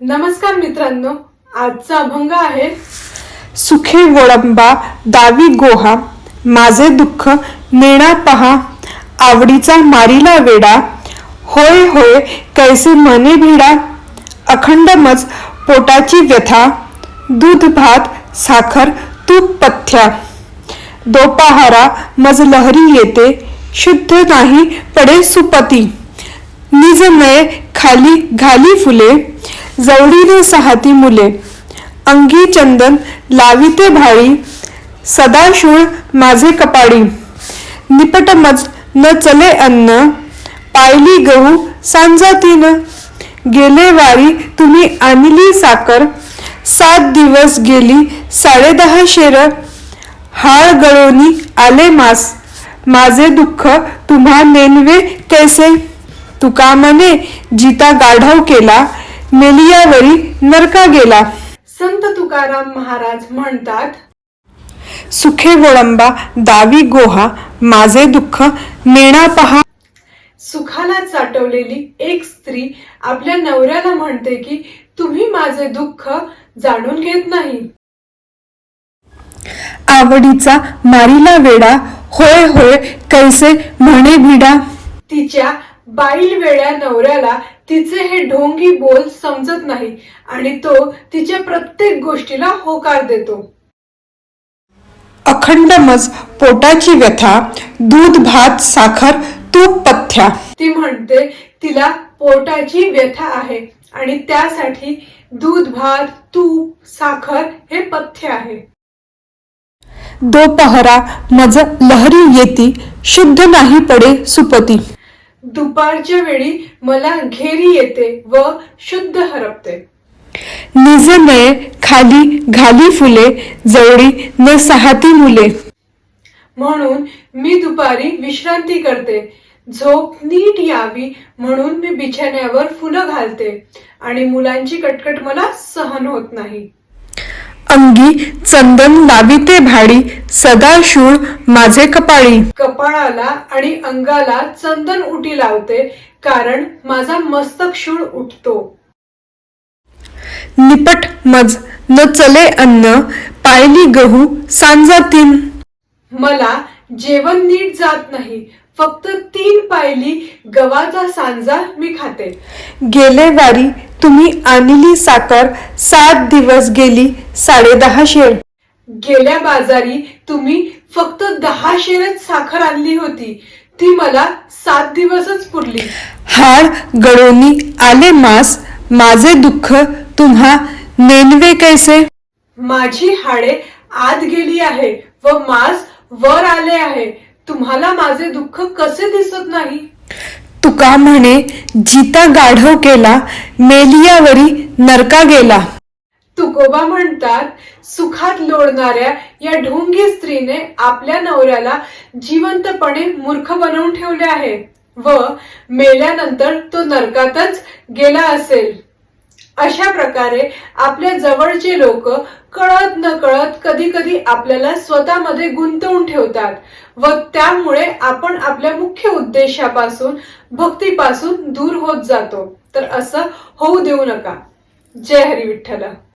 नमस्कार मित्रांनो आजचा अभंग आहे सुखे वळंबा दावी गोहा माझे दुःख नेणा पहा आवडीचा मारीला वेडा होय होय कैसे मने भिडा अखंड मज पोटाची व्यथा दूध भात साखर तूप पथ्या दोपाहारा मज लहरी येते शुद्ध नाही पडे सुपती निजमय खाली घाली फुले जवळीने सहाती मुले अंगी चंदन लाविते भाळी सदाशूळ माझे कपाडी निपटमज न चले अन्न पायली गहू सांजातीन. गेले वारी तुम्ही आणली साखर सात दिवस गेली साडेदहा शेर. हाळ गळोनी आले मास माझे दुःख तुम्हा नेनवे कैसे? तुका मने जिता गाढव केला मेलियावरी नरका गेला. संत तुकाराम महाराज म्हणतात सुखे वळंबा दावी गोहा माझे दुःख नेणा पहा. सुखाला चाटवलेली एक स्त्री आपल्या नवऱ्याला म्हणते की तुम्ही माझे दुःख जाणून घेत नाही. आवडीचा मारीला वेडा होय होय कैसे म्हणे भिडा. तिच्या बाईल वेळ्या नवऱ्याला तिचे हे ढोंगी बोल समजत नाही आणि तो तिच्या प्रत्येक गोष्टीला होकार देतो. अखंड मज पोटाची व्यथा दूध भात साखर तूप पथ्या. ती म्हणते तिला पोटाची व्यथा आहे आणि त्यासाठी दूध भात तूप साखर हे पथ्य आहे. दोपहरा मज लहरी येती शुद्ध नाही पडे सुपती. दुपारच्या वेळी मला घेरी येते व शुद्ध हरपते. निजमय खाली घाली फुले जवळी न सहाती मुले. म्हणून मी दुपारी विश्रांती करते. झोप नीट यावी म्हणून मी बिछाण्यावर फुलं घालते आणि मुलांची कटकट मला सहन होत नाही. अंगी चंदन लाविते भाडी सदाशूळ माझे कपाळी. कपाळाला आणि अंगाला चंदन उटी लावते कारण माझा मस्तक शूळ उठतो. निपट मज न चले अन्न पायली गहू सांजातीन मला जेवण नीट जात नाही फक्त तीन पायली गव्हाचा सांजा मी खाते. गेले वारी तुम्ही आणली साकर सात दिवस गेली साडेदहा शेर. गेल्या बाजारी तुम्ही फक्त दहा शेरच साखर आणली होती. ती मला सात दिवसच पुरली. हाड गळोनी आले मास माझे दुःख तुम्हा नेनवे कैसे? माझी हाडे आत गेली आहे व मांस वर आले आहे. तुम्हाला माझे दुःख कसे दिसत नाही? तुका म्हणे जिता गाढव केला मेलियावरी नरका गेला. तुकोबा म्हणतात सुखात लोळणाऱ्या या ढोंगी स्त्रीने आपल्या नवऱ्याला जिवंतपणे मूर्ख बनवून ठेवले आहे. व मेल्यानंतर तो नरकातच गेला असेल. अशा प्रकारे आपल्या जवळचे लोक कळत न कळत कधी कधी आपल्याला स्वतःमध्ये गुंतवून ठेवतात व त्यामुळे आपण आपल्या मुख्य उद्देशापासून भक्तीपासून दूर होत जातो. तर असं होऊ देऊ नका. जय हरी विठ्ठल